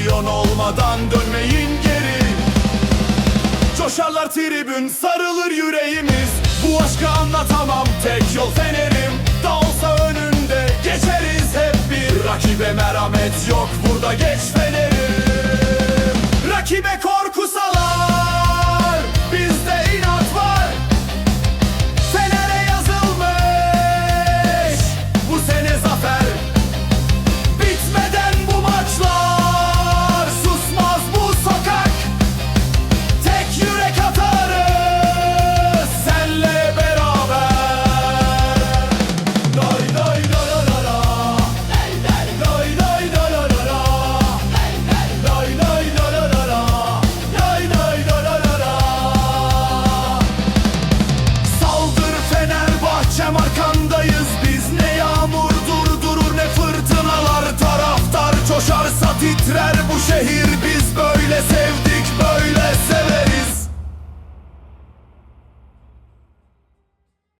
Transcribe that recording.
Şampiyon olmadan dönmeyin geri. Coşarlar tribün sarılır yüreğimiz. Bu aşkı anlatamam tek yol fenerim. Da olsa önünde geçeriz hep bir. Rakibe merhamet yok burada geç fenerim. Rakibe korku şehir